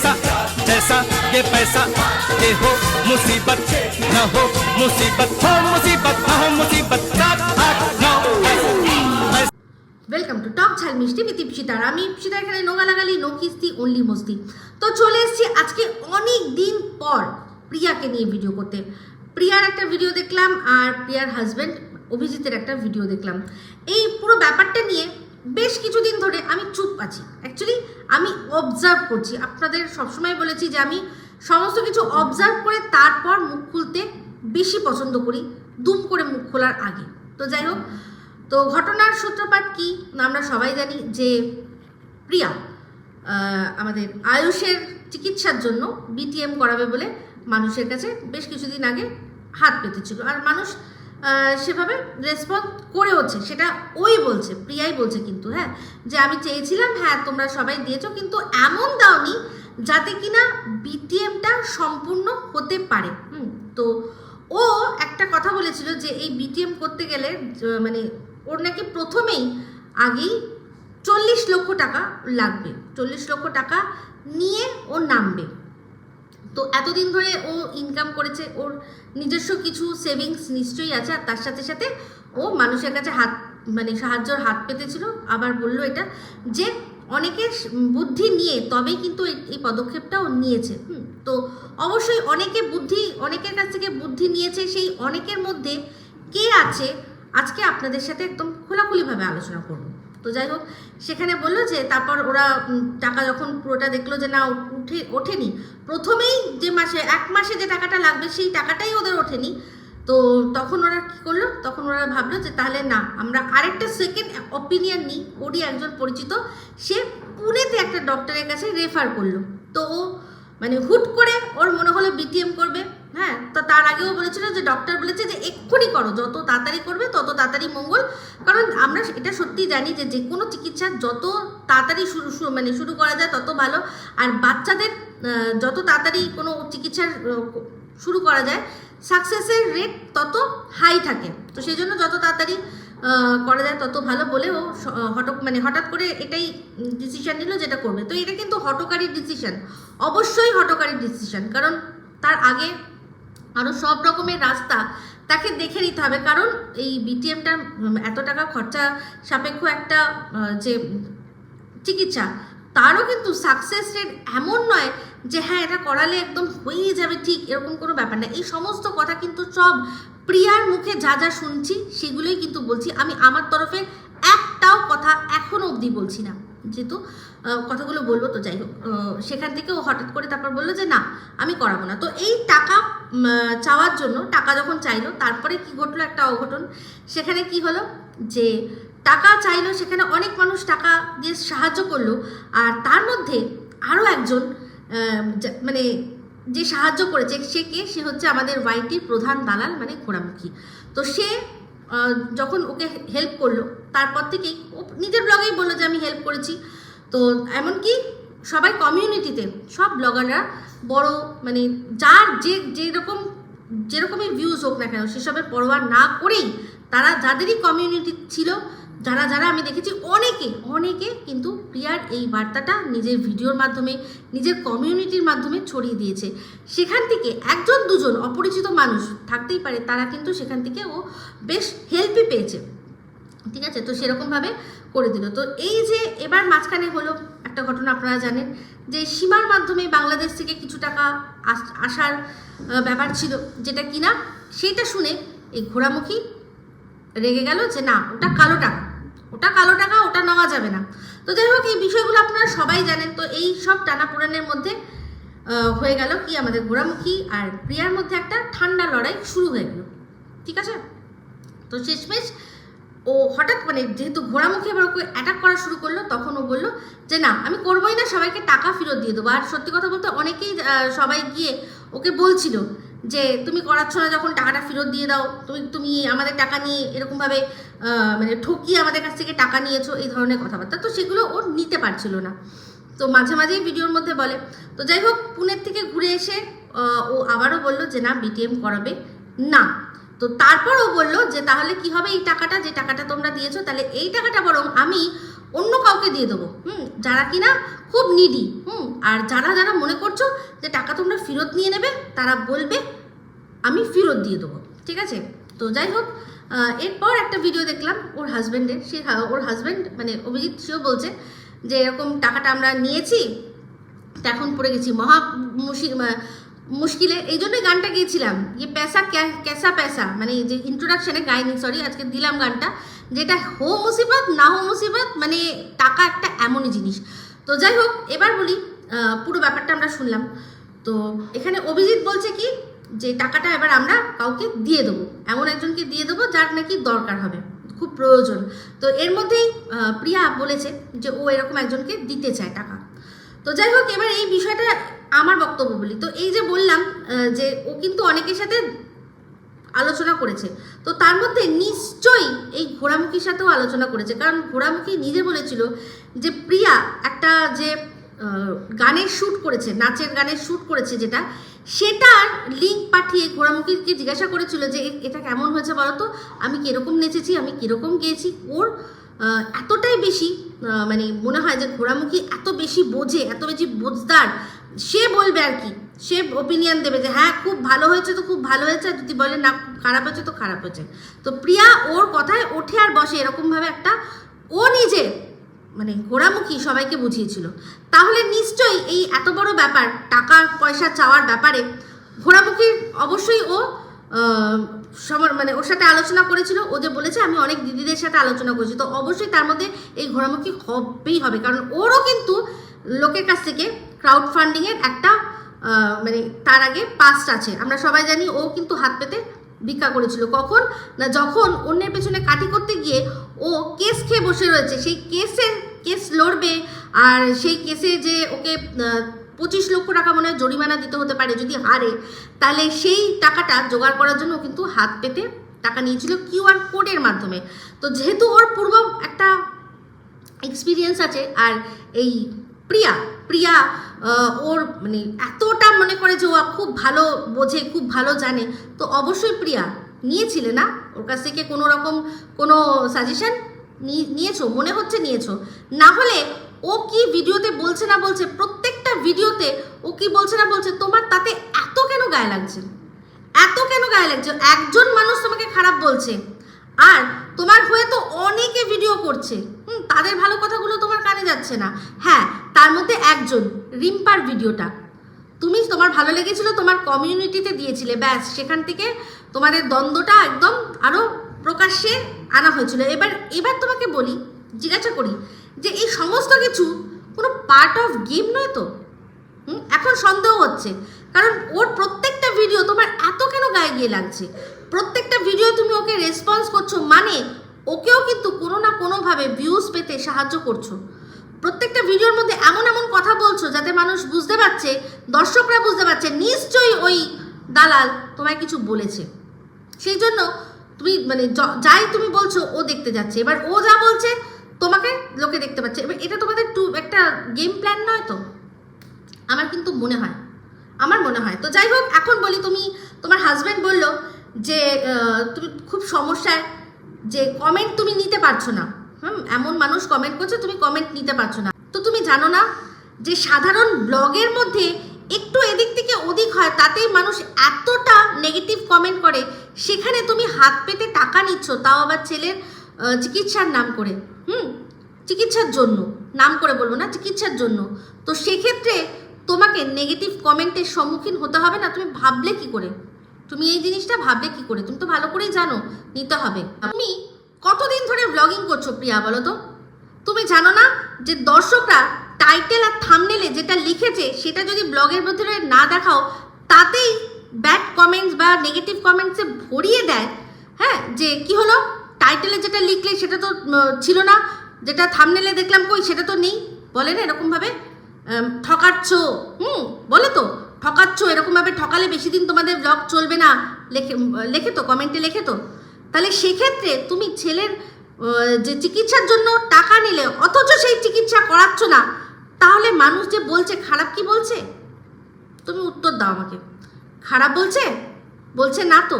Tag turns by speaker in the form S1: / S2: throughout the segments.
S1: पैसा जैसा ये पैसा ये हो मुसीबत न हो मुसीबत हो मुसीबत न हो मुसीबत सात आठ नौ दस
S2: ওয়েলকাম টু টক ঝাল মিষ্টি বিতি পিসিতার আমি পিসিতা এখানে নো গালাগালি নো কিস্তি অনলি মস্তি তো চলে এসেছি আজকে অনেক দিন পর প্রিয়াকে নিয়ে ভিডিও করতে প্রিয়ার একটা ভিডিও দেখলাম আর প্রিয়ার হাজব্যান্ড অভিজিতের একটা ভিডিও দেখলাম এই পুরো ব্যাপারটা নিয়ে বেশ কিছুদিন ধরে আমি চুপ আছি। অ্যাকচুয়ালি আমি অবজার্ভ করছি। আপনাদের সবসময় বলেছি যে আমি সমস্ত কিছু অবজার্ভ করে তারপর মুখ খুলতে বেশি পছন্দ করি, দুম করে মুখ খোলার আগে। তো যাই হোক, তো ঘটনার সূত্রপাত কি আমরা সবাই জানি যে প্রিয়া আমাদের আয়ুষের চিকিৎসার জন্য বিটিএম করাবে বলে মানুষের কাছে বেশ কিছুদিন আগে হাত পেতেছিল। আর মানুষ সেভাবে রেসপন্স করেওছে সেটা ওই বলছে, প্রিয়াই বলছে কিন্তু হ্যাঁ? যে আমি চেয়েছিলাম হ্যাঁ তোমরা সবাই দিয়েছ, কিন্তু এমন দাওনি যাতে কিনা বিটিএমটা সম্পূর্ণ হতে পারে। হুম, তো ও একটা কথা বলেছিল যে এই বিটিএম করতে গেলে মানে ওর নাকি প্রথমেই আগেই চল্লিশ লক্ষ টাকা লাগবে। চল্লিশ লক্ষ টাকা নিয়ে ও নামবে তো এতদিন ধরে ও ইনকাম করেছে, ওর নিজস্ব কিছু সেভিংস নিশ্চয়ই আছে, আর তার সাথে সাথে ও মানুষের কাছে হাত মানে সাহায্যর হাত পেতেছিল। আবার বলল এটা যে অনেকে বুদ্ধি নিয়ে তবেই কিন্তু এই- পদক্ষেপটা ও নিয়েছে তো অবশ্যই অনেকে বুদ্ধি, অনেকের কাছ থেকে বুদ্ধি নিয়েছে, সেই অনেকের মধ্যে কে আছে? আজকে আপনাদের সাথে একদম খোলাখুলিভাবে আলোচনা করব। তো যাই হোক, সেখানে বলল যে তারপর ওরা টাকা যখন পুরোটা দেখল যে না, উঠে, ওঠেনি। প্রথমেই যে মাসে, এক মাসে যে টাকাটা লাগবে, সেই টাকাটাই ওদের ওঠেনি। তো তখন ওরা কি করল? তখন ওরা ভাবলো যে তাহলে না, আমরা আরেকটা সেকেন্ড অপিনিয়ন নিই, ওরই একজন পরিচিত। সে পুনেতে একটা ডক্টরের কাছে রেফার করল। তো ও মানে হুট করে ওর মনে হলো বিটিএম করবে হ্যাঁ? তো তার আগেও বলেছিল যে ডক্টর বলেছে যে এক্ষুনি করো, যত তাড়াতাড়ি করবে, তত তাড়াতাড়ি মঙ্গল। কারণ আমরা এটা সত্যি জানি যে যে কোনো চিকিৎসা যত তাড়াতাড়ি শুরু মানে শুরু করা যায় তত ভালো। আর বাচ্চাদের যত তাড়াতাড়ি কোনো চিকিৎসার শুরু করা যায় সাকসেসের রেট তত হাই থাকে। তো সেই জন্য যত তাড়াতাড়ি করা যায় তত ভালো বলেও হঠাৎ মানে হঠাৎ করে এটাই ডিসিশান নিল যেটা করবে। তো এটা কিন্তু হটকারী ডিসিশান অবশ্যই হটকারী ডিসিশান কারণ তার আগে আরও সব রকমের রাস্তা তাকে দেখে নিতে হবে। কারণ এই বিটিএমটার এত টাকা খরচা সাপেক্ষ একটা যে চিকিৎসা, তারও কিন্তু সাকসেস রেট এমন নয় যে হ্যাঁ এটা করালে একদম হয়েই যাবে, ঠিক এরকম কোনো ব্যাপার না। এই সমস্ত কথা কিন্তু সব প্রিয়ার মুখে যা যা শুনছি, সেগুলোই কিন্তু বলছি। আমি আমার তরফে একটাও কথা এখনও অবধি বলছি না। যেহেতু কথাগুলো বলব, তো যাই হোক সেখান থেকে ও হঠাৎ করে তারপর বলল যে, না, আমি করাবো না। তো এই টাকা চাওয়ার জন্য, টাকা যখন চাইলো, তারপরে কি ঘটলো একটা অঘটন? সেখানে কি হলো? যে, টাকা চাইলো, সেখানে অনেক মানুষ টাকা দিয়ে সাহায্য করল, আর তার মধ্যে আরও একজন মানে যে সাহায্য করেছে, সে কে? সে হচ্ছে আমাদের ওয়াইটির প্রধান দালাল মানে ঘোড়ামুখী। তো সে যখন ওকে হেল্প করল, তারপর থেকেই ও নিজের ব্লগেই বলল যে, আমি হেল্প করেছি। তো এমনকি সবাই কমিউনিটিতে সব ব্লগাররা বড় মানে যার যে যেরকম যেরকমই ভিউজ হোক না কেন, সেসবের পরোয়া না করেই তারা যাদেরই কমিউনিটি ছিল যারা যারা আমি দেখেছি, অনেকে অনেকে কিন্তু প্রিয়ার এই বার্তাটা নিজের ভিডিওর মাধ্যমে, নিজের কমিউনিটির মাধ্যমে ছড়িয়ে দিয়েছে। সেখান থেকে একজন, দুজন অপরিচিত মানুষ থাকতেই পারে, তারা কিন্তু সেখান থেকে ও বেশ হেল্পই পেয়েছে। ঠিক আছে? তো সেরকমভাবে করে দিল। তো এই যে এবার মাঝখানে হলো, একটা ঘটনা আপনারা জানেন, যে সীমার মাধ্যমে বাংলাদেশ থেকে কিছু টাকা আস- আসার ব্যাপার ছিল, যেটা কিনা সেইটা শুনে এই ঘোড়ামুখী রেগে গেল যে না, ওটা কালো টাকা। ওটা কালো টাকা, ওটা নেওয়া যাবে না। তো যাই হোক, এই বিষয়গুলো আপনারা সবাই জানেন। তো এই সব টানাপোড়েনের মধ্যে হয়ে গেল কি আমাদের ঘোড়ামুখী আর প্রিয়ার মধ্যে একটা ঠান্ডা লড়াই শুরু হয়ে গেল। ঠিক আছে? তো শেষমেশ ও হঠাৎ মানে যেহেতু ঘোড়ামুখী এবার ওকে অ্যাটাক করা শুরু করল, তখন ও বলল যে, না, আমি করবোই না, সবাইকে টাকা ফেরত দিয়ে দেবো। আর সত্যি কথা বলতে অনেকেই সবাই গিয়ে ওকে বলছিল যে তুমি করাচ্ছ না যখন টাকাটা ফেরত দিয়ে দাও, তুমি তুমি আমাদের টাকা নিয়ে এরকমভাবে মানে ঠকিয়ে আমাদের কাছ থেকে টাকা নিয়েছো, এই ধরনের কথাবার্তা। তো সেগুলো ও নিতে পারছিল না। তো মাঝে মাঝেই ভিডিওর মধ্যে বলে। তো যাই হোক, পুনের থেকে ঘুরে এসে ও আবারও বলল যে, না বিটিএম করাবে না। তো তারপর ও বলল যে, তাহলে কি হবে এই টাকাটা? যে টাকাটা তোমরা দিয়েছ, তাহলে এই টাকাটা বরং আমি অন্য কাউকে দিয়ে দেবো। হুম, যারা কিনা খুব নিডি হুম, আর যারা যারা মনে করছ যে টাকা তোমরা ফেরত নিয়ে নেবে, তারা বলবে, আমি ফেরত দিয়ে দেবো। ঠিক আছে? তো যাই হোক এরপর একটা ভিডিও দেখলাম ওর হাজব্যান্ডের সে ওর হাজব্যান্ড মানে অভিজিৎ, সেও বলছে যে এরকম টাকাটা আমরা নিয়েছি এখন পড়ে গেছি মহা মুশি- মুশকিলে, এই জন্যই গানটা গিয়েছিলাম। যে পেশা ক্যাসা পেশা মানে যে ইন্ট্রোডাকশনে গাইনি সরি আজকে দিলাম গানটা। যেটা হো মুসিবত, না হো মুসিবত মানে টাকা একটা এমনই জিনিস। তো যাই হোক, এবার বলি পুরো ব্যাপারটা আমরা শুনলাম। তো এখানে অভিজিৎ বলছে কি, যে টাকাটা এবার আমরা কাউকে দিয়ে দেবো। এমন একজনকে দিয়ে দেবো যার নাকি দরকার হবে, খুব প্রয়োজন। তো এর মধ্যেই প্রিয়া বলেছে যে ও এরকম একজনকে দিতে চায় টাকা। তো যাই হোক, এবার এই বিষয়টা আমার বক্তব্য বলি। তো এই যে বললাম যে ও কিন্তু অনেকের সাথে আলোচনা করেছে। তো তার মধ্যে নিশ্চয়ই এই ঘোড়ামুখীর সাথেও আলোচনা করেছে। কারণ ঘোড়ামুখী নিজে বলেছিল যে প্রিয়া একটা যে গানের শ্যুট করেছে, নাচের গানের শ্যুট করেছে যেটা সেটার লিঙ্ক পাঠিয়ে ঘোড়ামুখীকে জিজ্ঞাসা করেছিল যে এটা কেমন হয়েছে বলো তো আমি কীরকম নেচেছি, আমি কীরকম গেয়েছি? ওর এতটাই বেশি মানে মনে হয় যে ঘোড়ামুখী এত বেশি বোঝে, এত বেশি বোঝদার, সে বলবে আর কি, সে ওপিনিয়ন দেবে যে হ্যাঁ খুব ভালো হয়েছে তো খুব ভালো হয়েছে, আর যদি বলে না খারাপ হয়েছে তো খারাপ হয়েছে। তো প্রিয়া ওর কথায় ওঠে আর বসে, এরকমভাবে একটা, ও নিজে মানে ঘোড়ামুখী সবাইকে বুঝিয়েছিল। তাহলে নিশ্চয়ই এই এত বড় ব্যাপার টাকা পয়সা চাওয়ার ব্যাপারে ঘোড়ামুখীর অবশ্যই ও সমর মানে ওর সাথে আলোচনা করেছিল, ও যে বলেছে, আমি অনেক দিদিদের সাথে আলোচনা করেছি। তো অবশ্যই তার মধ্যে এই ঘোড়ামুখী হবেই হবে, কারণ ওরও কিন্তু লোকের কাছ থেকে ক্রাউড ফান্ডিংয়ের একটা মানে তার আগে পাস্ট আছে। আমরা সবাই জানি ও কিন্তু হাত পেতে ভিক্ষা করেছিল। কখন? না, যখন অন্যের পেছনে কাটি করতে গিয়ে ও কেস খেয়ে বসে রয়েছে, সেই কেসের কেস লড়বে, আর সেই কেসে যে ওকে পঁচিশ লক্ষ টাকা মনে হয় জরিমানা দিতে হতে পারে যদি হারে, তাহলে সেই টাকাটা জোগাড় করার জন্য কিন্তু হাত পেতে টাকা নিয়েছিল কিউআর কোডের মাধ্যমে। তো যেহেতু ওর পূর্ব একটা এক্সপিরিয়েন্স আছে, আর এই প্রিয়া প্রিয়া ওর মানে এতটা মনে করে যে ও খুব ভালো বোঝে, খুব ভালো জানে, তো অবশ্যই প্রিয়া নিয়েছিলে না? ওর কাছ থেকে কোনো রকম কোনো সাজেশন নিয়েছো? মনে হচ্ছে নিয়েছো। না হলে ও কি ভিডিওতে বলছে না বলছে, প্রত্যেকটা ভিডিওতে ও কি বলছে না বলছে, তোমার তাতে এত কেন গায়ে লাগছে? এত কেন গায়ে লাগছে? একজন মানুষ তোমাকে খারাপ বলছে, আর তোমার হয়ে তো অনেকে ভিডিও করছে। হুম, তাদের ভালো কথাগুলো তোমার কানে যাচ্ছে না। হ্যাঁ তার মধ্যে একজন, রিম্পার ভিডিওটা। তুমি তোমার ভালো লেগেছিল, তোমার কমিউনিটিতে দিয়েছিলে, ব্যাস, সেখান থেকে তোমাদের দ্বন্দ্বটা একদম আরও প্রকাশ্যে আনা হয়েছিল। এবার এবার তোমাকে বলি, জিজ্ঞাসা করি যে এই সমস্ত কিছু কোনো পার্ট অফ গেম নয় তো? এখন সন্দেহ হচ্ছে। কারণ ওর প্রত্যেকটা ভিডিও তোমার এত কেন গায়ে গিয়ে লাগছে? প্রত্যেকটা ভিডিও তুমি ওকে রেসপন্স করছ মানে ওকেও কিন্তু কোনো না কোনোভাবে ভিউজ পেতে সাহায্য করছ। প্রত্যেকটা ভিডিওর মধ্যে এমন এমন কথা বলছো যাতে মানুষ বুঝতে পারছে, দর্শকরা বুঝতে পারছে, নিশ্চয়ই ওই দালাল তোমায় কিছু বলেছে। সেই জন্য তুমি মানে যাই তুমি বলছো ও দেখতে যাচ্ছে। এবার ও যা বলছে তোমাকে লোকে দেখতে পাচ্ছে। এবার এটা তোমাদের টু একটা গেম প্ল্যান নয় তো? আমার কিন্তু মনে হয়, আমার মনে হয়। তো যাই হোক, এখন বলি তুমি, তোমার হাজব্যান্ড বলল যে তুমি খুব সমস্যায়, যে কমেন্ট তুমি নিতে পারছ না। হুম, এমন মানুষ কমেন্ট করছে, তুমি কমেন্ট নিতে পারছ না। তো তুমি জানো না যে সাধারণ ব্লগের মধ্যে একটু এদিক থেকে ওদিক হয়, তাতেই মানুষ এতটা নেগেটিভ কমেন্ট করে। সেখানে তুমি হাত পেতে টাকা নিচ্ছ, তাও আবার ছেলের চিকিৎসার নাম করে। হুম চিকিৎসার জন্য, নাম করে বলব না, চিকিৎসার জন্য। তো সেক্ষেত্রে তোমাকে নেগেটিভ কমেন্টের সম্মুখীন হতে হবে না, তুমি ভাবলে কি করে? তুমি এই জিনিসটা ভাবলে কি করে? তুমি তো ভালো করেই জানো, নিতে হবে। তুমি কতদিন ধরে ব্লগিং করছ প্রিয়া, বলো তো? তুমি জানো না যে দর্শকরা টাইটেল আর থামনেলে যেটা লিখেছে, সেটা যদি ব্লগের ভিতরে না দেখাও, তাতেই ব্যাড কমেন্টস বা নেগেটিভ কমেন্টসে ভরিয়ে দেয়। হ্যাঁ যে কি হলো? টাইটেলে যেটা লিখলে সেটা তো ছিল না যেটা থামনেলে দেখলাম, কই? সেটা তো নেই। বলে না এরকমভাবে? ঠকাচ্ছ। হুম, বলে তো। ঠকাচ্ছ, এরকমভাবে ঠকালে বেশি দিন তোমাদের ব্লগ চলবে না। লেখে লেখে তো কমেন্টে লেখে তো। তাহলে সেক্ষেত্রে তুমি ছেলের যে চিকিৎসার জন্য টাকা নিলে, অথচ সেই চিকিৎসা করাচ্ছ না, তাহলে মানুষ যে বলছে, খারাপ কি বলছে? তুমি উত্তর দাও আমাকে। খারাপ বলছে? বলছে না তো।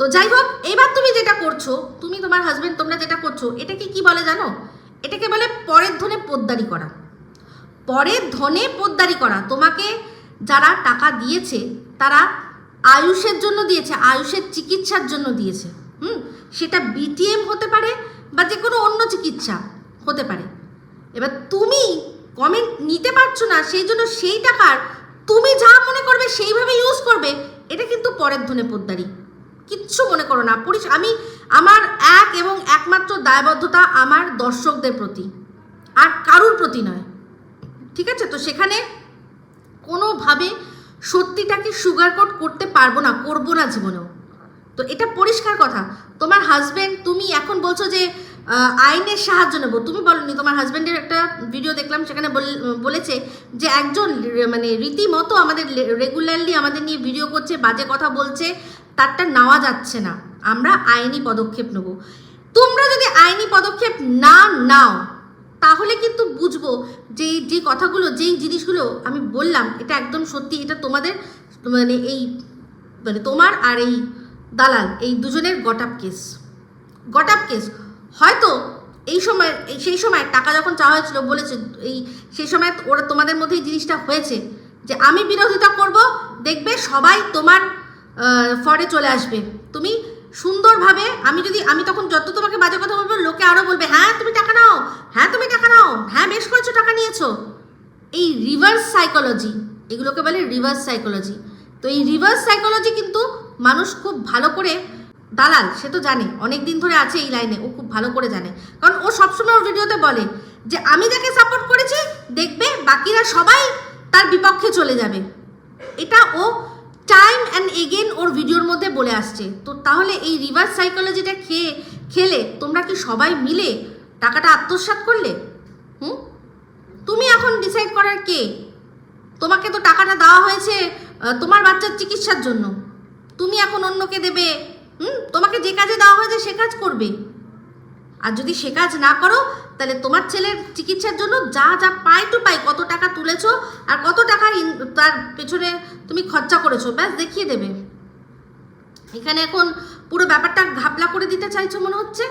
S2: তো যাই হোক, এবার তুমি যেটা করছ, তুমি তোমার হাজবেন্ড তোমরা যেটা করছ, এটাকে কি বলে জানো? এটাকে বলে পরের ধনে পোদ্দারি করা। পরের ধনে পোদ্দারি করা। তোমাকে যারা টাকা দিয়েছে, তারা আয়ুষের জন্য দিয়েছে, আয়ুষের চিকিৎসার জন্য দিয়েছে। হুম? সেটা বিটিএম হতে পারে বা যে কোনো অন্য চিকিৎসা হতে পারে। এবার তুমি কমেন্ট নিতে পারছ না, সেই জন্য সেই টাকার তুমি যা মনে করবে, সেইভাবে ইউজ করবে, এটা কিন্তু পরের ধনে পোদ্দারি। কিচ্ছু মনে করো না। পরিস আমি আমার এক এবং একমাত্র দায়বদ্ধতা আমার দর্শকদের প্রতি। আর কারুর প্রতি নয়। ঠিক আছে? তো সেখানে কোনোভাবে সত্যিটাকে সুগার কোট করতে পারব না, করব না জীবনেও। তো এটা পরিষ্কার কথা। তোমার হাজবেন্ড তুমি এখন বলছো যে আইনের সাহায্য নেব। তুমি বলনি, তোমার হাজব্যান্ডের একটা ভিডিও দেখলাম, সেখানে বল- বলেছে যে একজন মানে রীতিমতো আমাদের রেগুলারলি আমাদের নিয়ে ভিডিও করছে, বাজে কথা বলছে তারটা নেওয়া যাচ্ছে না। আমরা আইনি পদক্ষেপ নেব। তোমরা যদি আইনি পদক্ষেপ না নাও, তাহলে কিন্তু বুঝব যে যে কথাগুলো, যেই জিনিসগুলো আমি বললাম, এটা একদম সত্যি, এটা তোমাদের মানে এই মানে তোমার আর এই দালাল, এই দুজনের গটাপ কেস। গটাপ কেস। হয়তো এই সময়, সেই সময় টাকা যখন চাওয়া হয়েছিল, বলেছে, এই সেই সময় ওরা তোমাদের মধ্যে এই জিনিসটা হয়েছে যে আমি বিরোধিতা করব, দেখবে সবাই তোমার ফরে চলে আসবে। তুমি সুন্দরভাবে, আমি যদি, আমি তখন যত তোমাকে বাজে কথা বলব, লোকে আরও বলবে হ্যাঁ তুমি টাকা নাও হ্যাঁ তুমি টাকা নাও হ্যাঁ বেশ করেছ, টাকা নিয়েছো। এই রিভার্স সাইকোলজি এগুলোকে বলে রিভার্স সাইকোলজি তো এই রিভার্স সাইকোলজি কিন্তু মানুষ খুব ভালো করে, দালাল, সে তো জানে অনেক দিন ধরে আছে এই লাইনে ও খুব ভালো করে জানে। কারণ ও সবসময় ওর ভিডিওতে বলে যে, আমি যাকে সাপোর্ট করেছি, দেখবে বাকিরা সবাই তার বিপক্ষে চলে যাবে। এটা ও টাইম অ্যান্ড এগেন ওর ভিডিওর মধ্যে বলে আসছে। তো তাহলে এই রিভার্স সাইকোলজিটা খেয়ে খেলে তোমরা কি সবাই মিলে টাকাটা আত্মসাৎ করলে? হুম? তুমি এখন ডিসাইড করার কে? তোমাকে তো টাকাটা দেওয়া হয়েছে তোমার বাচ্চার চিকিৎসার জন্য। তুমি এখন অন্যকে দেবে, হুম? তোমাকে যে কাজে দেওয়া হয়েছে সে কাজ করবে। আর যদি সে কাজ না করো তাহলে তোমার ছেলের চিকিৎসার জন্য যা যা পাই টু পাই, কত টাকা তুলেছো আর কত টাকা তার পেছনে তুমি খরচা করেছ, ব্যাস দেখিয়ে দেবে। এখানে এখন পুরো ব্যাপারটা ঘাপলা করে দিতে চাইছো মনে হচ্ছে?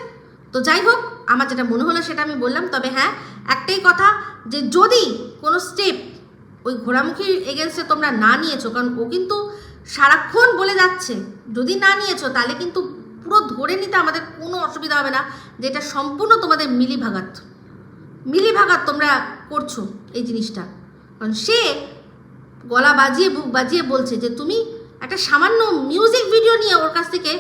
S2: তো যাই হোক, আমার যেটা মনে হলো সেটা আমি বললাম, তবে হ্যাঁ একটাই কথা যে যদি কোনো স্টেপ ওই ঘোড়ামুখী এগেনস্টে তোমরা না নিয়েছো, কারণ ও কিন্তু সারাক্ষণ বলে যাচ্ছে, যদি না নিয়েছো তাহলে কিন্তু পুরো ধরে নিতে আমাদের কোনো অসুবিধা হবে না, যেটা সম্পূর্ণ তোমাদের মিলিভাগাত। মিলিভাগাত তোমরা করছ এই জিনিসটা। কারণ সে গলা বাজিয়ে, বুক বাজিয়ে বলছে যে, তুমি একটা সামান্য মিউজিক ভিডিও নিয়ে ওর কাছ থেকে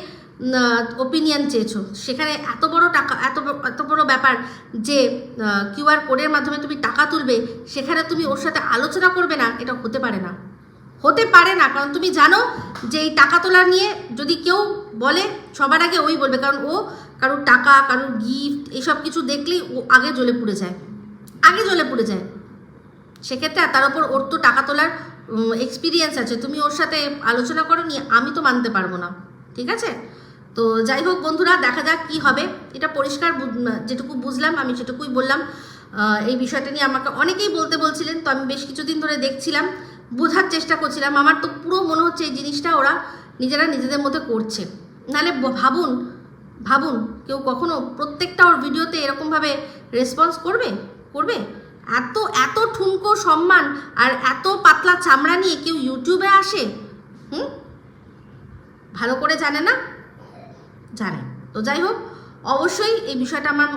S2: ওপিনিয়ন চেয়েছো। সেখানে এত বড় টাকা, এত এত বড় ব্যাপার যে কিউআর কোডের মাধ্যমে তুমি টাকা তুলবে, সেখানে তুমি ওর সাথে আলোচনা করবে না, এটা হতে পারে না। হতে পারে না, কারণ তুমি জানো যে এই টাকা তোলা নিয়ে যদি কেউ বলে, সবার আগে ওই বলবে, কারণ ও কারোর টাকা, কারোর গিফট এসব কিছু দেখলেই ও আগে জ্বলে পুড়ে যায়, আগে জ্বলে পুড়ে যায়। সেক্ষেত্রে তার উপর ওর তো টাকা তোলার এক্সপিরিয়েন্স আছে, তুমি ওর সাথে আলোচনা করো নি আমি তো মানতে পারব না, ঠিক আছে? তো যাই হোক বন্ধুরা, দেখা যাক কি হবে, এটা পরিষ্কার যেটুকু বুঝলাম, আমি সেটুকুই বললাম। এই বিষয়টা নিয়ে আমাকে অনেকেই বলতে বলছিলেন, তো আমি বেশ কিছুদিন ধরে দেখছিলাম। বোঝার চেষ্টা করছিলাম। আমার তো পুরো মনে হচ্ছে এই জিনিসটা ওরা নিজেরা নিজেদের মধ্যে করছে। নাহলে ভাবুন ভাবুন, কেউ কখনো প্রত্যেকটা ওর ভিডিওতে এরকমভাবে রেসপন্স করবে? করবে? এত এত ঠুনকো সম্মান আর এত পাতলা চামড়া নিয়ে কেউ ইউটিউবে আসে? হুম? ভালো করে জানে না? জানে। তো যাই হোক, অবশ্যই এই বিষয়টা আমার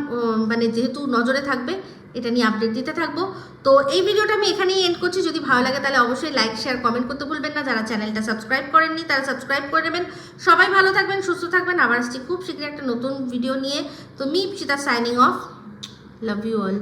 S2: মানে যেহেতু নজরে থাকবে এটা নিয়ে আপডেট দিতে থাকব। তো এই ভিডিওটা আমি এখানেই এন্ড করছি। যদি ভালো লাগে তাহলে অবশ্যই লাইক শেয়ার কমেন্ট করতে ভুলবেন না। যারা চ্যানেলটা সাবস্ক্রাইব করেননি, তারা সাবস্ক্রাইব করে নেবেন। সবাই ভালো থাকবেন, সুস্থ থাকবেন। আবার আসছি খুব শীঘ্রই একটা নতুন ভিডিও নিয়ে। তো মি সেটা signing off love you all